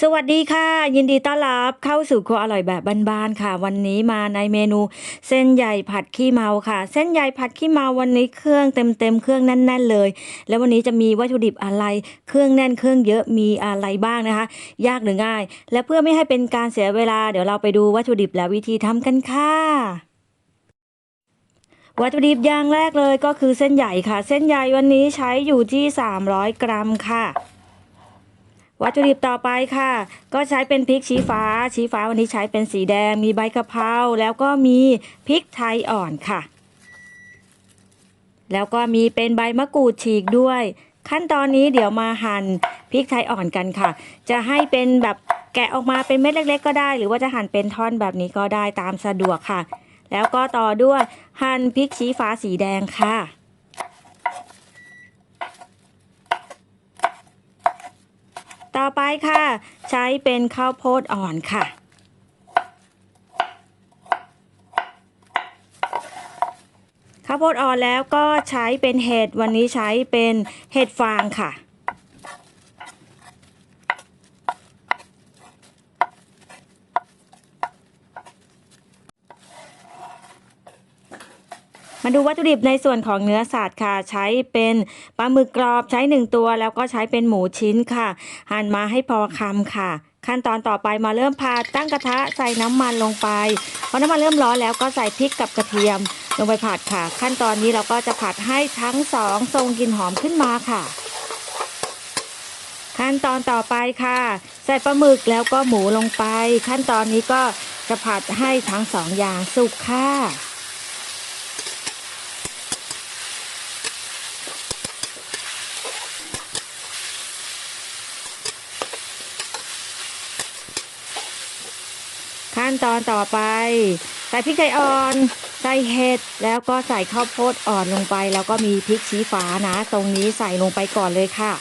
สวัสดีค่ะ ยินดีต้อนรับเข้าสู่ครัวอร่อยแบบบ้านๆค่ะ วันนี้มาในเมนู เส้นใหญ่ผัดขี้เมาค่ะ เส้นใหญ่ผัดขี้เมาวันนี้เครื่องเต็มๆเครื่องแน่น ๆเลย แล้ววันนี้จะมีวัตถุดิบอะไรเครื่องแน่นเครื่องเยอะมีอะไรบ้างนะคะ ยากหรือง่าย และเพื่อไม่ให้เป็นการเสียเวลาเดี๋ยวเราไปดูวัตถุดิบและวิธีทำกันค่ะวัตถุดิบอย่างแรกเลยก็คือเส้นใหญ่ค่ะ เส้นใหญ่วันนี้ใช้อยู่ที่ 300 กรัมค่ะ วัตถุดิบต่อไปค่ะ ก็ใช้เป็นพริกชี้ฟ้า ชี้ฟ้าวันนี้ใช้เป็นสีแดง มีใบกะเพราแล้วก็มีพริกไทยอ่อนค่ะ แล้วก็มีเป็นใบมะกรูดฉีกด้วย ขั้นตอนนี้เดี๋ยวมาหั่นพริกไทยอ่อนกันค่ะ จะให้เป็นแบบแกะออกมาเป็นเม็ดเล็ก ๆ ก็ได้ หรือว่าจะหั่นเป็นท่อนแบบนี้ก็ได้ตามสะดวกค่ะ แล้วก็ต่อด้วยหั่นพริกชี้ฟ้าสีแดงค่ะ ต่อ ไปค่ะ ใช้เป็นข้าวโพดอ่อนค่ะ ข้าวโพดอ่อนแล้วก็ใช้เป็นเห็ดวันนี้ใช้เป็นเห็ดฟางค่ะ มาดูวัตถุดิบในส่วนของเนื้อสัตว์ค่ะ ใช้เป็นปลาหมึกกรอบใช้หนึ่งตัว แล้วก็ใช้เป็นหมูชิ้นค่ะ หั่นมาให้พอคำค่ะ ขั้นตอนต่อไปมาเริ่มผัดตั้งกระทะใส่น้ำมันลงไปพอน้ำมันเริ่มร้อนแล้วก็ใส่พริกกับกระเทียม ลงไปผัดค่ะ ขั้นตอนนี้เราก็จะผัดให้ทั้งสองทรงกลิ่นหอมขึ้นมาค่ะขั้นตอนต่อไปค่ะ ใส่ปลาหมึกแล้วก็หมูลงไป ขั้นตอนนี้ก็จะผัดให้ทั้งสองอย่างสุกค่ะ ขั้นตอนต่อไป ใส่พริกไทยอ่อน ใส่เห็ดแล้วก็ใส่ข้าวโพดอ่อนลงไป แล้วก็มีพริกชี้ฟ้านะ ตรงนี้ใส่ลงไปก่อนเลยค่ะ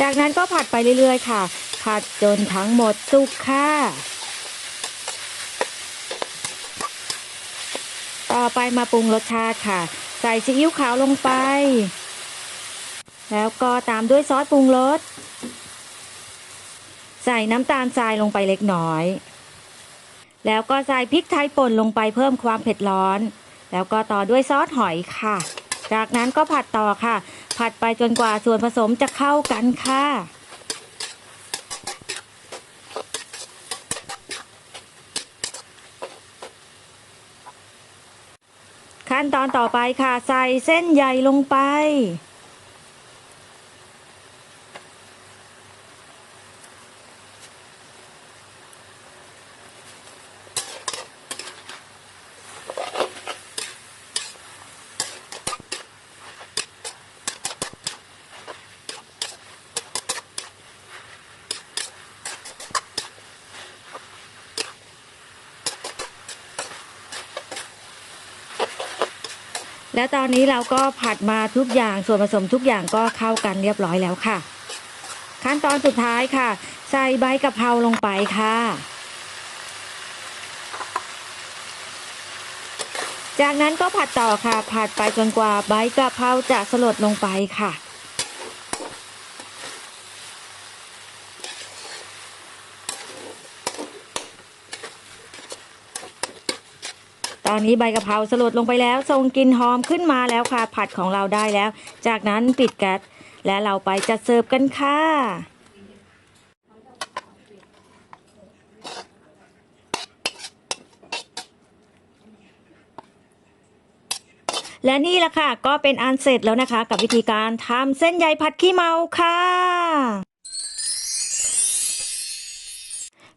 จากนั้นก็ผัดไปเรื่อยๆ ค่ะ ผัดจนทั้งหมดสุกค่ะต่อไปมาปรุงรสชาติค่ะ ใส่ซีอิ๊วขาวลงไป แล้วก็ตามด้วยซอสปรุงรส ใส่น้ำตาลทรายลงไปเล็กน้อย แล้วก็ใส่พริกไทยป่นลงไปเพิ่มความเผ็ดร้อน แล้วก็ต่อด้วยซอสหอยค่ะ จากนั้นก็ผัดต่อค่ะ ผัดไปจนกว่าส่วนผสมจะเข้ากันค่ะขั้นตอนต่อไปค่ะ ใส่เส้นใหญ่ลงไป แล้วตอนนี้เราก็ผัดมาทุกอย่างส่วนผสมทุกอย่างก็เข้ากันเรียบร้อยแล้วค่ะ ขั้นตอนสุดท้ายค่ะ ใส่ใบกะเพราลงไปค่ะ จากนั้นก็ผัดต่อค่ะ ผัดไปจนกว่าใบกะเพราจะสลดลงไปค่ะ ตอนนี้ใบกะเพราสลดลงไปแล้วทรงกลิ่นหอมขึ้นมาแล้วค่ะ ผัดของเราได้แล้ว จากนั้นปิดแก๊สและเราไปจัดเสิร์ฟกันค่ะและนี่แหละค่ะ ก็เป็นอันเสร็จแล้วนะคะ กับวิธีการทำเส้นใยผัดขี้เมาค่ะ